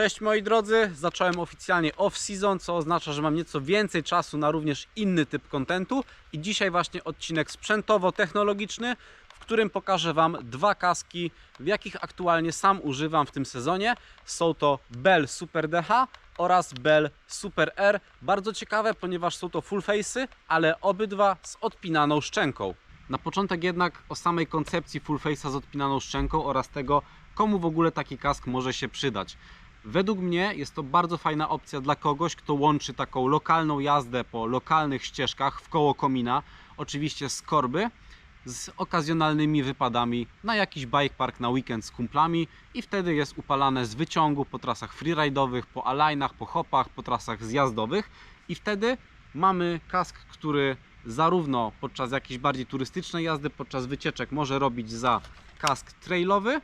Cześć moi drodzy, zacząłem oficjalnie off-season, co oznacza, że mam nieco więcej czasu na również inny typ kontentu i dzisiaj właśnie odcinek sprzętowo-technologiczny, w którym pokażę Wam dwa kaski, w jakich aktualnie sam używam w tym sezonie. Są to Bell Super DH oraz Bell Super R. Bardzo ciekawe, ponieważ są to full face'y, ale obydwa z odpinaną szczęką. Na początek jednak o samej koncepcji full face'a z odpinaną szczęką oraz tego, komu w ogóle taki kask może się przydać. Według mnie jest to bardzo fajna opcja dla kogoś, kto łączy taką lokalną jazdę po lokalnych ścieżkach w koło komina, oczywiście z korby, z okazjonalnymi wypadami na jakiś bike park na weekend z kumplami i wtedy jest upalane z wyciągu po trasach freeridowych, po alignach, po hopach, po trasach zjazdowych i wtedy mamy kask, który zarówno podczas jakiejś bardziej turystycznej jazdy, podczas wycieczek może robić za kask trailowy,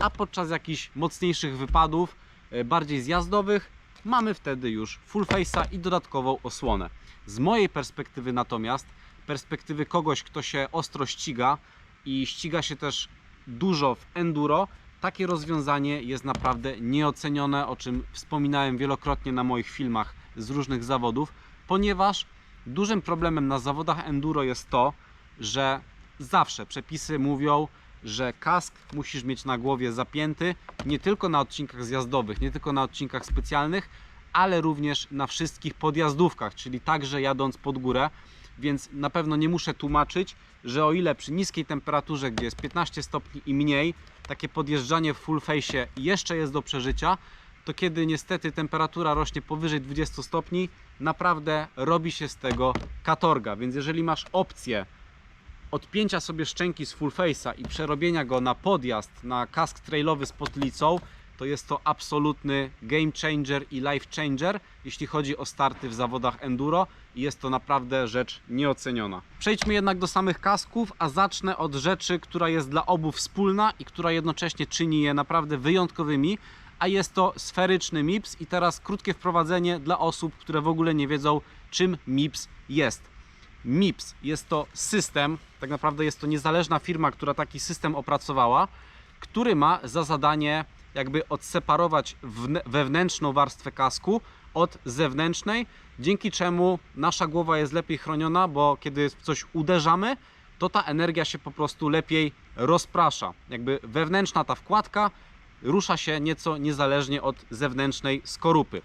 a podczas jakichś mocniejszych wypadów, bardziej zjazdowych, mamy wtedy już full face'a i dodatkową osłonę. Z mojej perspektywy natomiast, perspektywy kogoś, kto się ostro ściga i ściga się też dużo w enduro, takie rozwiązanie jest naprawdę nieocenione, o czym wspominałem wielokrotnie na moich filmach z różnych zawodów, ponieważ dużym problemem na zawodach enduro jest to, że zawsze przepisy mówią, że kask musisz mieć na głowie zapięty nie tylko na odcinkach zjazdowych, nie tylko na odcinkach specjalnych, ale również na wszystkich podjazdówkach, czyli także jadąc pod górę. Więc na pewno nie muszę tłumaczyć, że o ile przy niskiej temperaturze, gdzie jest 15 stopni i mniej, takie podjeżdżanie w full face jeszcze jest do przeżycia, to kiedy niestety temperatura rośnie powyżej 20 stopni, naprawdę robi się z tego katorga. Więc jeżeli masz opcję odpięcia sobie szczęki z full face'a i przerobienia go na podjazd, na kask trailowy z potlicą, to jest to absolutny game changer i life changer, jeśli chodzi o starty w zawodach enduro i jest to naprawdę rzecz nieoceniona. Przejdźmy jednak do samych kasków, a zacznę od rzeczy, która jest dla obu wspólna i która jednocześnie czyni je naprawdę wyjątkowymi, a jest to sferyczny MIPS i teraz krótkie wprowadzenie dla osób, które w ogóle nie wiedzą czym MIPS jest. MIPS jest to system, tak naprawdę jest to niezależna firma, która taki system opracowała, który ma za zadanie jakby odseparować wewnętrzną warstwę kasku od zewnętrznej, dzięki czemu nasza głowa jest lepiej chroniona, bo kiedy w coś uderzamy, to ta energia się po prostu lepiej rozprasza. Jakby wewnętrzna ta wkładka rusza się nieco niezależnie od zewnętrznej skorupy.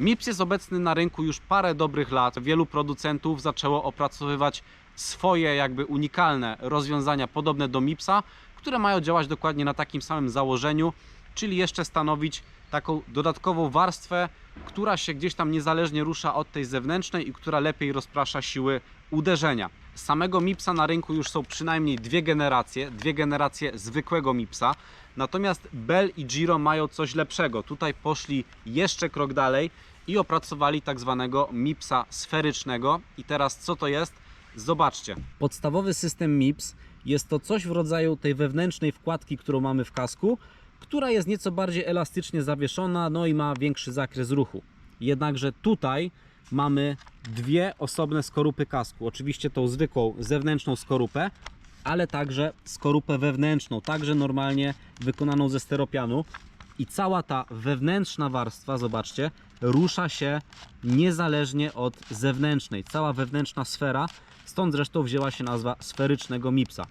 MIPS jest obecny na rynku już parę dobrych lat. Wielu producentów zaczęło opracowywać swoje jakby unikalne rozwiązania podobne do MIPSa, które mają działać dokładnie na takim samym założeniu, czyli jeszcze stanowić taką dodatkową warstwę, która się gdzieś tam niezależnie rusza od tej zewnętrznej i która lepiej rozprasza siły uderzenia. Samego MIPSa na rynku już są przynajmniej dwie generacje, dwie generacje zwykłego MIPSa. Natomiast Bell i Giro mają coś lepszego. Tutaj poszli jeszcze krok dalej i opracowali tak zwanego MIPSa sferycznego. I teraz co to jest? Zobaczcie. Podstawowy system MIPS jest to coś w rodzaju tej wewnętrznej wkładki, którą mamy w kasku, która jest nieco bardziej elastycznie zawieszona, no i ma większy zakres ruchu. Jednakże tutaj mamy dwie osobne skorupy kasku. Oczywiście tą zwykłą zewnętrzną skorupę, ale także skorupę wewnętrzną, także normalnie wykonaną ze steropianu. I cała ta wewnętrzna warstwa, zobaczcie, rusza się niezależnie od zewnętrznej. Cała wewnętrzna sfera, stąd zresztą wzięła się nazwa sferycznego MIPSa.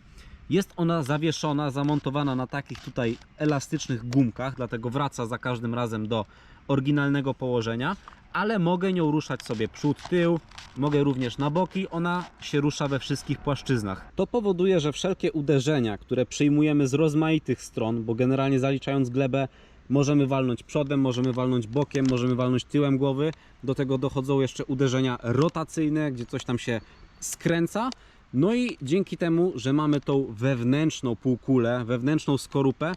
Jest ona zawieszona, zamontowana na takich tutaj elastycznych gumkach, dlatego wraca za każdym razem do oryginalnego położenia, ale mogę nią ruszać sobie przód, tył, mogę również na boki, ona się rusza we wszystkich płaszczyznach. To powoduje, że wszelkie uderzenia, które przyjmujemy z rozmaitych stron, bo generalnie zaliczając glebę możemy walnąć przodem, możemy walnąć bokiem, możemy walnąć tyłem głowy, do tego dochodzą jeszcze uderzenia rotacyjne, gdzie coś tam się skręca, no i dzięki temu, że mamy tą wewnętrzną półkulę, wewnętrzną skorupę,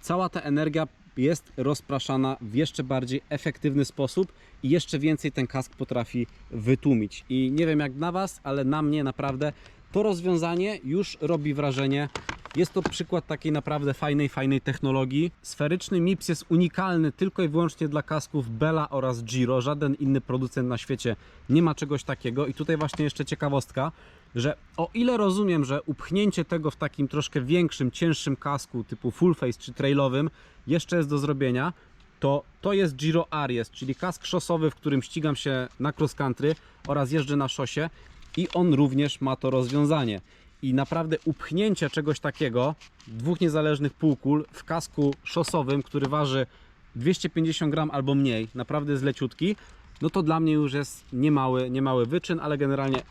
cała ta energia jest rozpraszana w jeszcze bardziej efektywny sposób i jeszcze więcej ten kask potrafi wytłumić. I nie wiem jak na Was, ale na mnie naprawdę to rozwiązanie już robi wrażenie. Jest to przykład takiej naprawdę fajnej, fajnej technologii. Sferyczny MIPS jest unikalny tylko i wyłącznie dla kasków Bella oraz Giro. Żaden inny producent na świecie nie ma czegoś takiego. I tutaj właśnie jeszcze ciekawostka, że o ile rozumiem, że upchnięcie tego w takim troszkę większym, cięższym kasku typu full face czy trailowym jeszcze jest do zrobienia, to to jest Giro Aries, czyli kask szosowy, w którym ścigam się na cross country oraz jeżdżę na szosie i on również ma to rozwiązanie. I naprawdę upchnięcie czegoś takiego, dwóch niezależnych półkul w kasku szosowym, który waży 250 gram albo mniej, naprawdę jest leciutki, no to dla mnie już jest niemały, niemały wyczyn, ale generalnie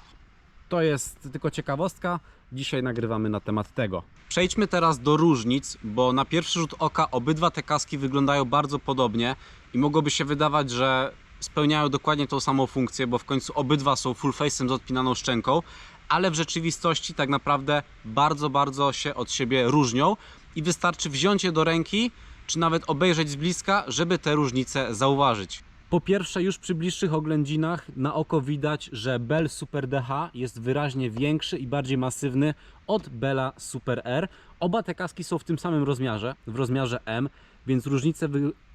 to jest tylko ciekawostka. Dzisiaj nagrywamy na temat tego. Przejdźmy teraz do różnic, bo na pierwszy rzut oka obydwa te kaski wyglądają bardzo podobnie i mogłoby się wydawać, że spełniają dokładnie tą samą funkcję, bo w końcu obydwa są full face'em z odpinaną szczęką, ale w rzeczywistości tak naprawdę bardzo, bardzo się od siebie różnią i wystarczy wziąć je do ręki, czy nawet obejrzeć z bliska, żeby te różnice zauważyć. Po pierwsze, już przy bliższych oględzinach na oko widać, że Bell Super DH jest wyraźnie większy i bardziej masywny od Bella Super R. Oba te kaski są w tym samym rozmiarze, w rozmiarze M, więc różnice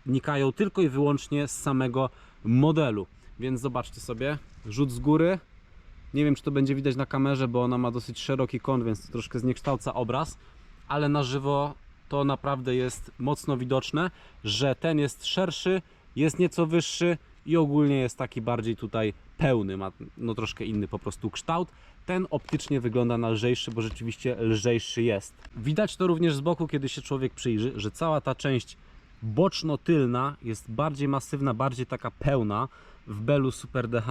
wynikają tylko i wyłącznie z samego modelu. Więc zobaczcie sobie, rzut z góry. Nie wiem, czy to będzie widać na kamerze, bo ona ma dosyć szeroki kąt, więc to troszkę zniekształca obraz, ale na żywo to naprawdę jest mocno widoczne, że ten jest szerszy, jest nieco wyższy i ogólnie jest taki bardziej tutaj pełny, ma no troszkę inny po prostu kształt. Ten optycznie wygląda na lżejszy, bo rzeczywiście lżejszy jest. Widać to również z boku, kiedy się człowiek przyjrzy, że cała ta część boczno-tylna jest bardziej masywna, bardziej taka pełna w Bellu Super DH,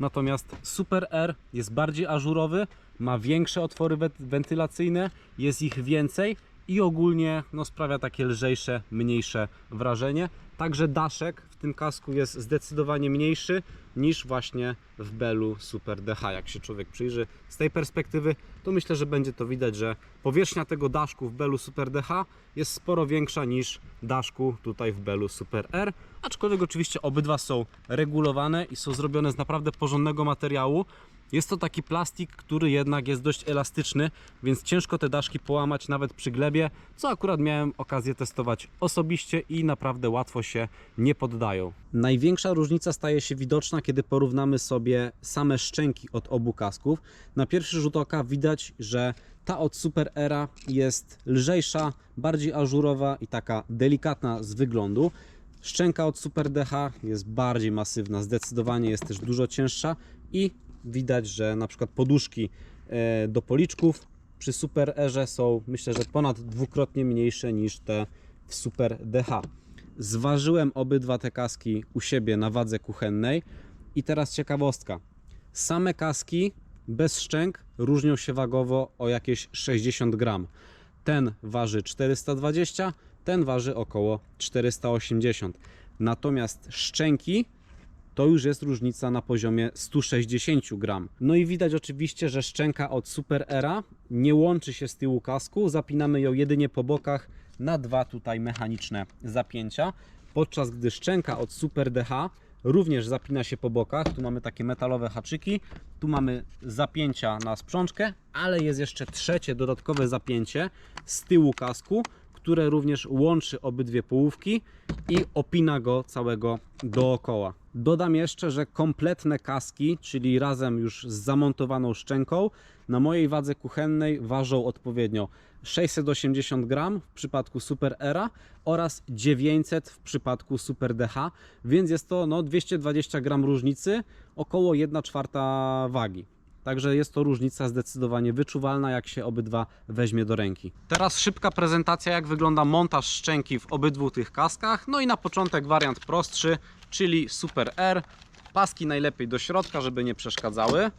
natomiast Super R jest bardziej ażurowy, ma większe otwory wentylacyjne, jest ich więcej i ogólnie no, sprawia takie lżejsze, mniejsze wrażenie. Także daszek w tym kasku jest zdecydowanie mniejszy niż właśnie w Bellu Super DH. Jak się człowiek przyjrzy z tej perspektywy, to myślę, że będzie to widać, że powierzchnia tego daszku w Bellu Super DH jest sporo większa niż daszku tutaj w Bellu Super R. Aczkolwiek oczywiście obydwa są regulowane i są zrobione z naprawdę porządnego materiału. Jest to taki plastik, który jednak jest dość elastyczny, więc ciężko te daszki połamać nawet przy glebie, co akurat miałem okazję testować osobiście i naprawdę łatwo się nie poddają. Największa różnica staje się widoczna, kiedy porównamy sobie same szczęki od obu kasków. Na pierwszy rzut oka widać, że ta od Super Era jest lżejsza, bardziej ażurowa i taka delikatna z wyglądu. Szczęka od Super DH jest bardziej masywna, zdecydowanie jest też dużo cięższa i widać, że na przykład poduszki e, do policzków przy Super Erze są myślę, że ponad dwukrotnie mniejsze niż te w Super DH. Zważyłem obydwa te kaski u siebie na wadze kuchennej i teraz ciekawostka. Same kaski bez szczęk różnią się wagowo o jakieś 60 gram. Ten waży 420, ten waży około 480. Natomiast szczęki to już jest różnica na poziomie 160 gram. No i widać oczywiście, że szczęka od Super Era nie łączy się z tyłu kasku, zapinamy ją jedynie po bokach na dwa tutaj mechaniczne zapięcia, podczas gdy szczęka od Super DH również zapina się po bokach. Tu mamy takie metalowe haczyki, tu mamy zapięcia na sprzączkę, ale jest jeszcze trzecie dodatkowe zapięcie z tyłu kasku, które również łączy obydwie połówki i opina go całego dookoła. Dodam jeszcze, że kompletne kaski, czyli razem już z zamontowaną szczęką, na mojej wadze kuchennej ważą odpowiednio 680 gram w przypadku Super Era oraz 900 w przypadku Super DH, więc jest to no, 220 gram różnicy, około 1 czwarta wagi. Także jest to różnica zdecydowanie wyczuwalna, jak się obydwa weźmie do ręki. Teraz szybka prezentacja, jak wygląda montaż szczęki w obydwu tych kaskach. No i na początek wariant prostszy, czyli Super R. Paski najlepiej do środka, żeby nie przeszkadzały.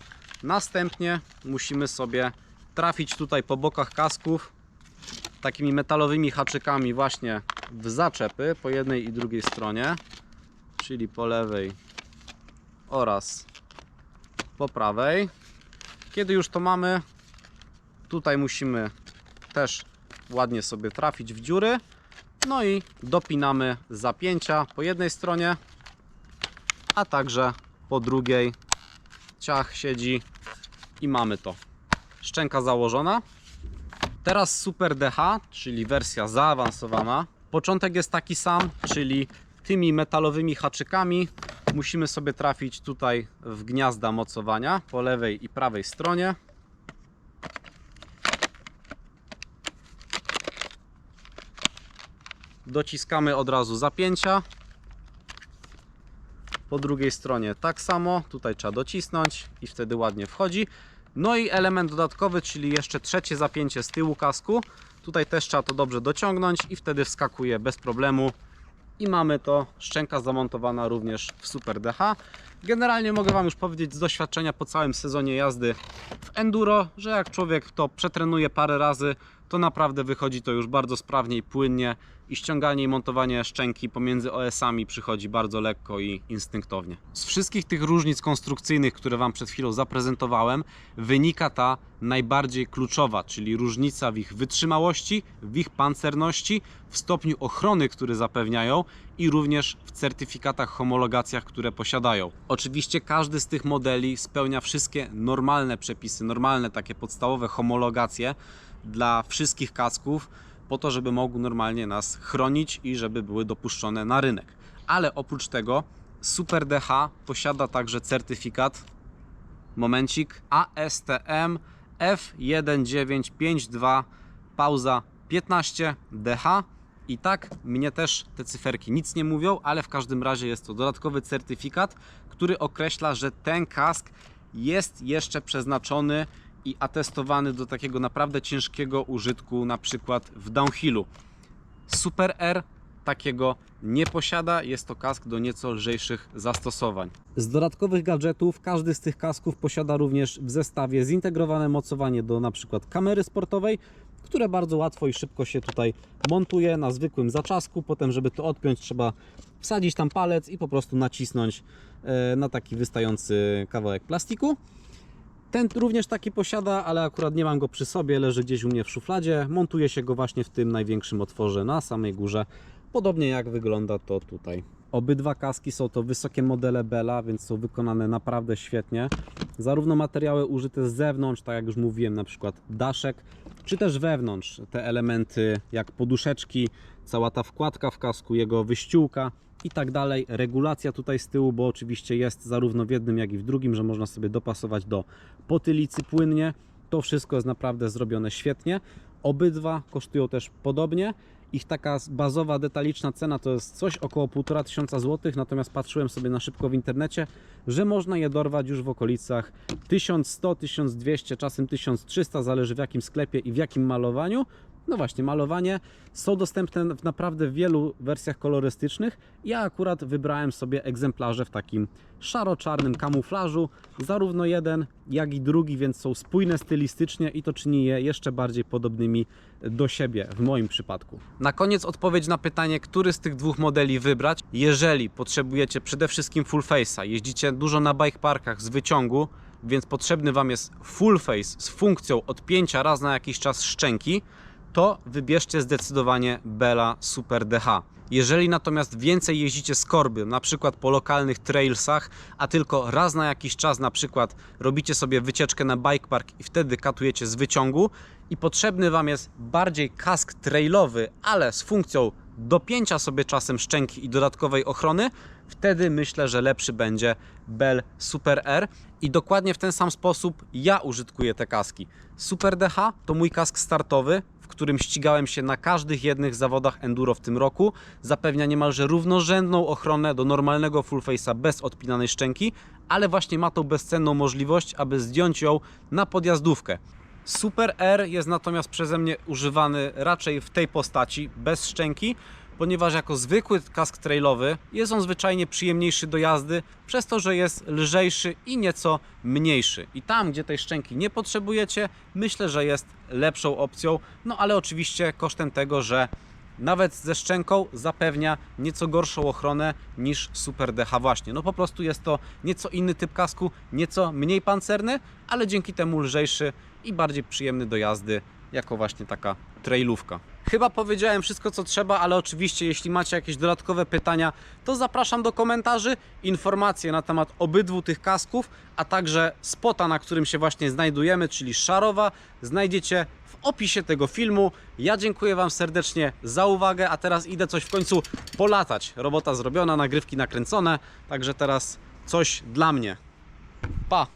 Następnie musimy sobie trafić tutaj po bokach kasków takimi metalowymi haczykami właśnie w zaczepy po jednej i drugiej stronie, czyli po lewej oraz po prawej. Kiedy już to mamy, tutaj musimy też ładnie sobie trafić w dziury. No i dopinamy zapięcia po jednej stronie, a także po drugiej. Ciach siedzi i mamy to. Szczęka założona. Teraz Super DH, czyli wersja zaawansowana. Początek jest taki sam, czyli tymi metalowymi haczykami musimy sobie trafić tutaj w gniazda mocowania po lewej i prawej stronie. dociskamy od razu zapięcia. Po drugiej stronie tak samo, tutaj trzeba docisnąć i wtedy ładnie wchodzi. No i element dodatkowy, czyli jeszcze trzecie zapięcie z tyłu kasku. Tutaj też trzeba to dobrze dociągnąć i wtedy wskakuje bez problemu. I mamy to, szczęka zamontowana również w Super DH. Generalnie mogę Wam już powiedzieć z doświadczenia po całym sezonie jazdy w Enduro, że jak człowiek to przetrenuje parę razy, to naprawdę wychodzi to już bardzo sprawnie i płynnie i ściąganie i montowanie szczęki pomiędzy OS-ami przychodzi bardzo lekko i instynktownie. Z wszystkich tych różnic konstrukcyjnych, które Wam przed chwilą zaprezentowałem, wynika ta najbardziej kluczowa, czyli różnica w ich wytrzymałości, w ich pancerności, w stopniu ochrony, który zapewniają i również w certyfikatach, homologacjach, które posiadają. Oczywiście każdy z tych modeli spełnia wszystkie normalne przepisy, normalne takie podstawowe homologacje dla wszystkich kasków, po to, żeby mogły normalnie nas chronić i żeby były dopuszczone na rynek. Ale oprócz tego Super DH posiada także certyfikat momencik ASTM F1952 pauza 15 DH i tak mnie też te cyferki nic nie mówią, ale w każdym razie jest to dodatkowy certyfikat, który określa, że ten kask jest jeszcze przeznaczony i atestowany do takiego naprawdę ciężkiego użytku, na przykład w downhillu. Super R takiego nie posiada, jest to kask do nieco lżejszych zastosowań. Z dodatkowych gadżetów każdy z tych kasków posiada również w zestawie zintegrowane mocowanie do na przykład kamery sportowej, które bardzo łatwo i szybko się tutaj montuje na zwykłym zaczasku. Potem, żeby to odpiąć, trzeba wsadzić tam palec i po prostu nacisnąć e, na taki wystający kawałek plastiku. Ten również taki posiada, ale akurat nie mam go przy sobie, leży gdzieś u mnie w szufladzie. Montuje się go właśnie w tym największym otworze na samej górze. Podobnie jak wygląda to tutaj. Obydwa kaski są to wysokie modele Bella, więc są wykonane naprawdę świetnie. Zarówno materiały użyte z zewnątrz, tak jak już mówiłem, na przykład daszek, czy też wewnątrz. Te elementy jak poduszeczki, cała ta wkładka w kasku, jego wyściółka i tak dalej. Regulacja tutaj z tyłu, bo oczywiście jest zarówno w jednym, jak i w drugim, że można sobie dopasować do potylicy płynnie. To wszystko jest naprawdę zrobione świetnie. Obydwa kosztują też podobnie. Ich taka bazowa, detaliczna cena to jest coś około 1,5 tysiąca złotych, natomiast patrzyłem sobie na szybko w internecie, że można je dorwać już w okolicach 1100, 1200, czasem 1300, zależy w jakim sklepie i w jakim malowaniu. No właśnie, malowanie są dostępne w naprawdę wielu wersjach kolorystycznych. Ja akurat wybrałem sobie egzemplarze w takim szaro-czarnym kamuflażu, zarówno jeden, jak i drugi, więc są spójne stylistycznie i to czyni je jeszcze bardziej podobnymi do siebie w moim przypadku. Na koniec odpowiedź na pytanie, który z tych dwóch modeli wybrać. Jeżeli potrzebujecie przede wszystkim full face'a, jeździcie dużo na bike parkach z wyciągu, więc potrzebny Wam jest full face z funkcją odpięcia raz na jakiś czas szczęki, to wybierzcie zdecydowanie Bella Super DH. Jeżeli natomiast więcej jeździcie z korby, na przykład po lokalnych trailsach, a tylko raz na jakiś czas na przykład robicie sobie wycieczkę na bike park i wtedy katujecie z wyciągu i potrzebny Wam jest bardziej kask trailowy, ale z funkcją dopięcia sobie czasem szczęki i dodatkowej ochrony, wtedy myślę, że lepszy będzie Bell Super R i dokładnie w ten sam sposób ja użytkuję te kaski. Super DH to mój kask startowy, którym ścigałem się na każdych jednych zawodach enduro w tym roku. Zapewnia niemalże równorzędną ochronę do normalnego full face'a bez odpinanej szczęki, ale właśnie ma tą bezcenną możliwość, aby zdjąć ją na podjazdówkę. Super R jest natomiast przeze mnie używany raczej w tej postaci, bez szczęki, ponieważ jako zwykły kask trailowy jest on zwyczajnie przyjemniejszy do jazdy, przez to, że jest lżejszy i nieco mniejszy. I tam, gdzie tej szczęki nie potrzebujecie, myślę, że jest lepszą opcją, no ale oczywiście kosztem tego, że nawet ze szczęką zapewnia nieco gorszą ochronę niż Super DH właśnie. No po prostu jest to nieco inny typ kasku, nieco mniej pancerny, ale dzięki temu lżejszy i bardziej przyjemny do jazdy jako właśnie taka trailówka. Chyba powiedziałem wszystko co trzeba, ale oczywiście jeśli macie jakieś dodatkowe pytania, to zapraszam do komentarzy. Informacje na temat obydwu tych kasków, a także spota, na którym się właśnie znajdujemy, czyli Szarowa, znajdziecie w opisie tego filmu. Ja dziękuję Wam serdecznie za uwagę, a teraz idę coś w końcu polatać. Robota zrobiona, nagrywki nakręcone, także teraz coś dla mnie. Pa!